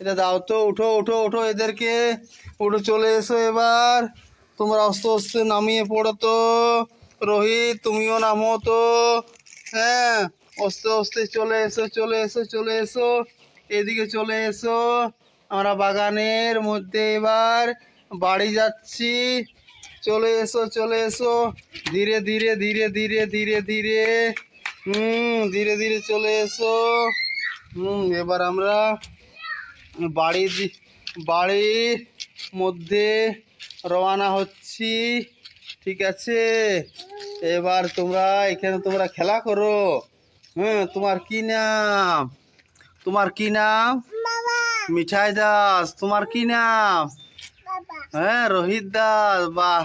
এটা দাও তো, উঠো উঠো উঠো এদেরকে। উঠো, চলে এসো এবার। তোমরা আস্তে আস্তে নামিয়ে পড়ো তো। রোহিত, তুমিও নামো তো। হ্যাঁ আস্তে আস্তে চলে এসো চলে এসো চলে এসো। এদিকে চলে এসো। আমরা বাগানের মধ্যে এবার বাড়ি যাচ্ছি। চলে এসো চলে এসো। ধীরে ধীরে ধীরে ধীরে ধীরে ধীরে। হুম, ধীরে ধীরে চলে এসো। এবার আমরা বাড়ির বাড়ির মধ্যে রওনা হচ্ছি ঠিক আছে? এবার তোমরা এখানে তোমরা খেলা করো। হ্যাঁ তোমার কি নাম? তোমার কি নাম? মিঠাই দাস তোমার কি নাম? হ্যাঁ রোহিত দাস বাহ।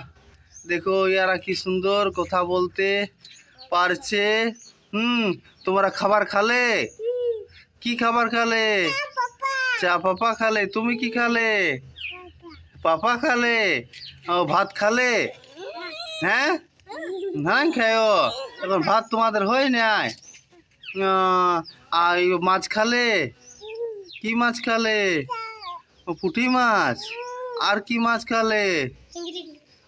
দেখো ইয়ারা কি সুন্দর কথা বলতে পারছে। হুম তোমরা খাবার খালে? কি খাবার খালে? চা পাপা খালে। তুমি কি খালে? পাপা খালে। ও ভাত খালে? হ্যাঁ? নাই খায়। এখন ভাত তোমাদের হয় নাই। আর মাছ খালে? কি মাছ খালে? ও পুঁটি মাছ। আর কি মাছ খালে?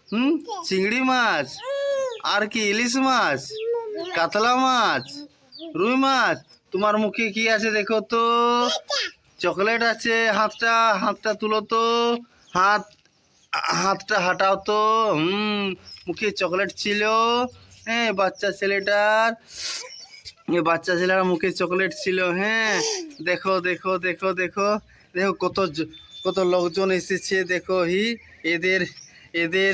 হুম? চিংড়ি মাছ। আর কি ইলিশ মাছ? কাতলা মাছ? রুই মাছ? তোমার মুখে কি আছে দেখো তো? চকলেট আছে, হাতটা হাতটা তুলো তো। হাত, হাতটা হাঁটাও তো। হুম, মুখে চকলেট ছিল। হ্যাঁ বাচ্চা ছেলেটার বাচ্চা ছেলের মুখে চকলেট ছিল হ্যাঁ। দেখো দেখো দেখো দেখো। দেখো কত কত লোকজন এসেছে, দেখো হি। এদের এদের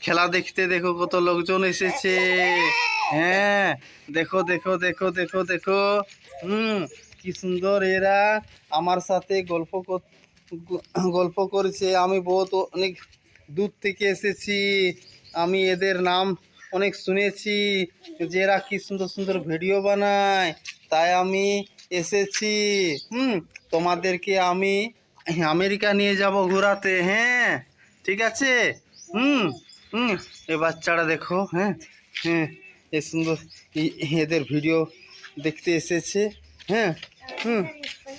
খেলা দেখতে দেখো কত লোকজন এসেছে। হ্যাঁ দেখো দেখো দেখো দেখো দেখো। হুম, কি সুন্দর এরা। আমার সাথে গল্প গল্প করেছে। আমি বহুত অনেক দূর থেকে এসেছি। আমি এদের নাম অনেক শুনেছি যে এরা কি সুন্দর সুন্দর ভিডিও বানায়। তাই আমি এসেছি। হুম, তোমাদেরকে আমি আমেরিকা নিয়ে যাব ঘোরাতে। হ্যাঁ ঠিক আছে? হুম হুম, এ বাচ্চারা দেখো হ্যাঁ হ্যাঁ। এ সুন্দর এদের ভিডিও দেখতে এসেছে। হ্যাঁ হুম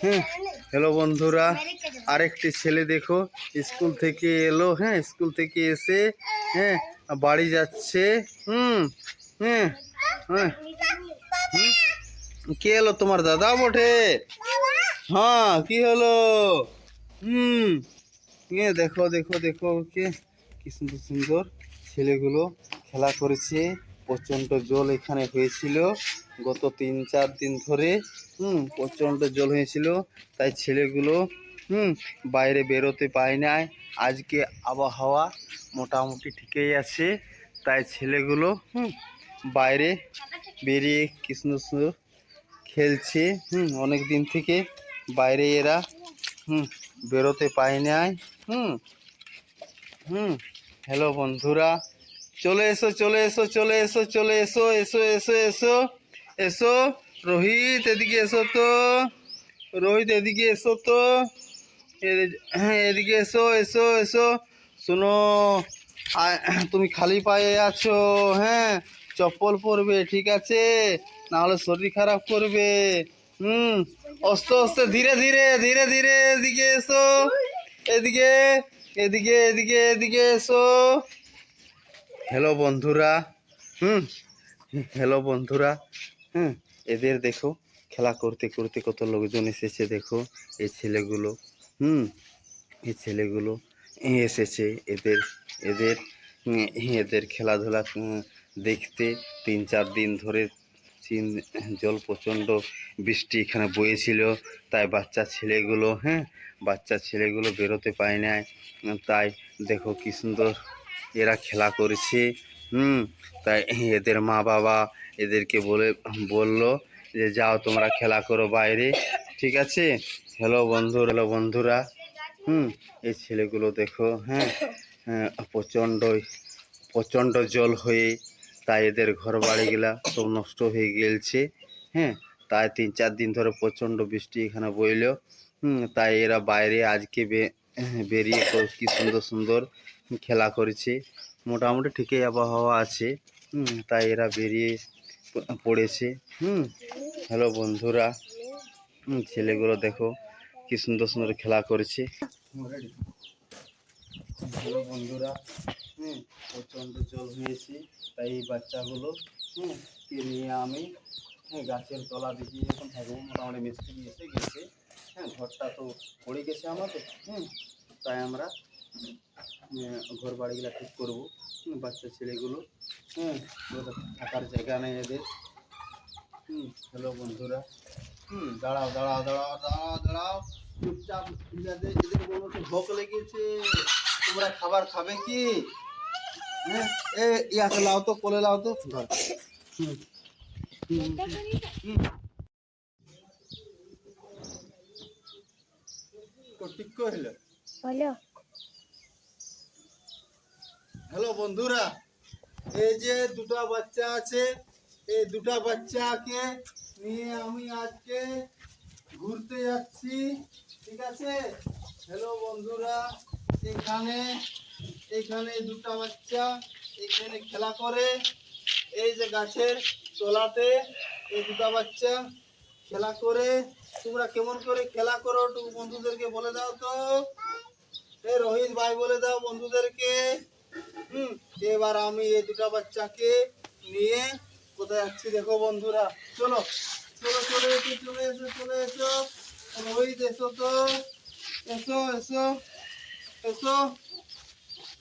হুম। হ্যালো বন্ধুরা, আরেকটি ছেলে দেখো, স্কুল থেকে এলো হ্যাঁ স্কুল থেকে এসে হ্যাঁ বাড়ি যাচ্ছে, হুম হ্যাঁ হ্যাঁ। কে এলো তোমার দাদা বটে? হ্যাঁ কি হলো? হুম হ্যাঁ দেখো দেখো দেখো, কে, কি সুন্দর সুন্দর ছেলেগুলো খেলা করেছে। প্রচণ্ড জল এখানে হয়েছিল। গত তিন, চার দিন ধরে, হুম, প্রচণ্ড জল হয়েছিল। তাই ছেলেগুলো, হুম, বাইরে বেরোতে পায় নাই। আজকে আবহাওয়া মোটামুটি ঠিকই আছে। তাই ছেলেগুলো, হুম, বাইরে বেরিয়ে কি সুন্দর সুন্দর খেলছে। হুম, অনেক দিন থেকে বাইরে এরা, হুম, বেরোতে পায় নাই। হুম হুম, হ্যালো বন্ধুরা। চলে এসো চলে এসো চলে এসো চলে এসো এসো এসো এসো এসো। রোহিত, এদিকে এসো তো। রোহিত, এদিকে এসো তো। হ্যাঁ এদিকে এসো এসো এসো। শোনো তুমি খালি পায়ে আছো হ্যাঁ চপ্পল পরবে, ঠিক আছে? নাহলে শরীর খারাপ করবে। হুম আস্তে আস্তে ধীরে ধীরে ধীরে ধীরে, এদিকে এসো। এদিকে এদিকে এদিকে এদিকে এসো। হ্যালো বন্ধুরা। হুম হ্যালো বন্ধুরা। হুম, এদের দেখো, খেলা করতে করতে কত লোকজন এসেছে, দেখো, এই ছেলেগুলো। হুম, এই ছেলেগুলো এসেছে, এদের এদের এদের খেলাধুলা দেখতে তিন চার দিন ধরে চীন, জল প্রচণ্ড বৃষ্টি এখানে বয়েছিল তাই বাচ্চা ছেলেগুলো হ্যাঁ বাচ্চা ছেলেগুলো বেরোতে পায় নাই। তাই দেখো কি সুন্দর এরা খেলা করেছে। হুম তাই এদের মা বাবা এদেরকে বলে বলল যে যাও তোমরা খেলা করো বাইরে। ঠিক আছে? হ্যালো বন্ধু হ্যালো বন্ধুরা। হুম এই ছেলেগুলো দেখো হ্যাঁ হ্যাঁ, প্রচণ্ড প্রচণ্ড জল হয়ে তাই এদের ঘর বাড়িগুলা সব নষ্ট হয়ে গেলছে। হ্যাঁ তাই তিন চার দিন ধরে প্রচণ্ড বৃষ্টি এখানে বইল। হুম তাই এরা বাইরে আজকে বেরিয়ে কি সুন্দর সুন্দর খেলা করেছে। মোটামুটি ঠিকই আবহাওয়া আছে। তাই এরা বেরিয়ে পড়েছে। হুম, হ্যালো বন্ধুরা। ছেলেগুলো দেখো কি সুন্দর সুন্দর খেলা করেছে। হ্যালো বন্ধুরা। হুম, প্রচণ্ড জল হয়েছে, তাই এই বাচ্চাগুলো, হুম নিয়ে আমি হ্যাঁ গাছের তলা দিকে এখন থাকব মোটামুটি মিস্ত্রি এসে গেছে। হ্যাঁ ঘরটা তো পড়ে গেছে আমাদের। হুম, তাই আমরা ঘর বাড়িগুলো ঠিক করব। বাচ্চা ছেলেগুলো ওদের থাকার জায়গা নেই এদের। হুম, হ্যালো বন্ধুরা। হুম, দাঁড়াও দাঁড়াও দাঁড়াও দাঁড়াও দাঁড়াও। চুপচাপ এদের ভোক লেগেছে। তোমরা খাবার খাবে কি? হ্যাঁ এ লাও তো, কোলে লাও তো। হুম হ্যালো বন্ধুরা, এই যে দুটো বাচ্চা আছে, এই দুটো বাচ্চাকে নিয়ে আমি আজকে ঘুরতে যাচ্ছি, ঠিক আছে? হ্যালো বন্ধুরা, এখানে এখানে দুটো বাচ্চা, এখানে খেলা করে, এই যে গাছের তলাতে এই দুটো বাচ্চা খেলা করে, তোমরা কেমন করে খেলা করো একটু বন্ধুদেরকে বলে দাও তো। এ রোহিত ভাই বলে দাও বন্ধুদেরকে। হুম এবার আমি এই দুটো বাচ্চাকে নিয়ে কোথায় যাচ্ছি দেখো বন্ধুরা। চলো চলো চলে এসো চলে এসো চলে এসো। রোহিত এসো তো এসো এসো এসো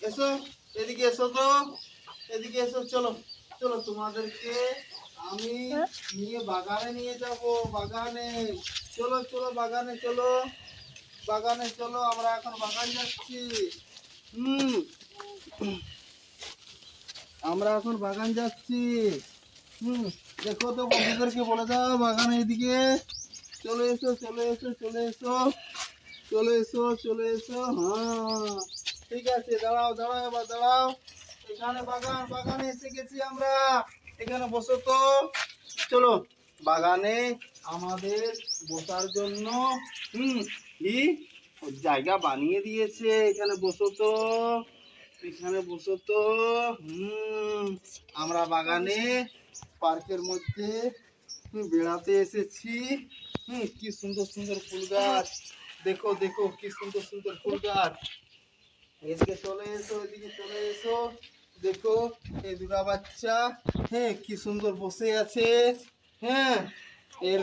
এসো এদিকে এসো তো এদিকে এসো চলো চলো তোমাদেরকে আমি নিয়ে বাগানে নিয়ে যাব বাগানে। চলো চলো বাগানে চলো বাগানে চলো আমরা এখন বাগান যাচ্ছি। হুম আমরা এখন বাগান যাচ্ছি। হুম, দেখো তো বন্ধুদেরকে বলে দাও বাগানে এদিকে চলে এসো চলে এসো চলে এসো। চলে এসো চলে এসো হ্যাঁ। ঠিক আছে, দাঁড়াও দাঁড়াও এবার, দাঁড়াও। এখানে বাগান, বাগানে এসে গেছি আমরা। এখানে বসো তো। চলো, বাগানে আমাদের বসার জন্য, হুম জায়গা বানিয়ে দিয়েছে। এখানে বসো তো। এখানে বসো তো। হুম, আমরা বাগানে পার্কের মধ্যে বেড়াতে এসেছি। হুম, কি সুন্দর সুন্দর ফুল গাছ। দেখো দেখো, কি সুন্দর সুন্দর ফুল গাছ। এদিকে চলে এসো, এদিকে চলে এসো। দেখো, এই দুটা বাচ্চা হ্যাঁ কি সুন্দর বসে আছে। হ্যাঁ এর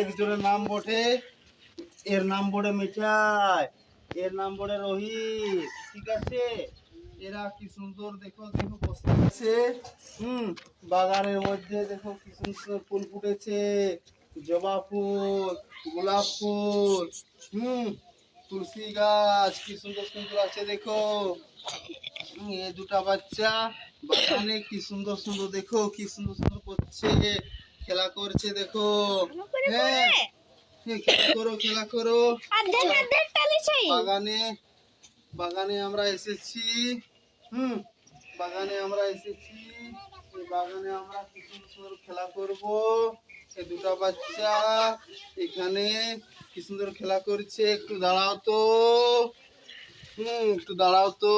একজনের নাম বটে, এর নাম বটে মিঠাই। এর নাম বটে রোহিত। ঠিক আছে? এরা কি সুন্দর দেখো দেখো বসে হুম বাগানের মধ্যে দেখো কি সুন্দর ফুল ফুটেছে। জবা ফুল গোলাপ ফুল হুম তুলসী গাছ কি সুন্দর সুন্দর আছে দেখো। এ দুটা বাচ্চা বাগানে কি সুন্দর সুন্দর দেখো কি সুন্দর সুন্দর করছে খেলা করছে দেখো। হ্যাঁ করো খেলা করো। বাগানে বাগানে আমরা এসেছি। হুম বাগানে আমরা এসেছি। বাগানে আমরা কি সুন্দর খেলা করব। এই দুটা বাচ্চা এখানে কি সুন্দর খেলা করছে একটু দাঁড়াও তো। হুম একটু দাঁড়াও তো।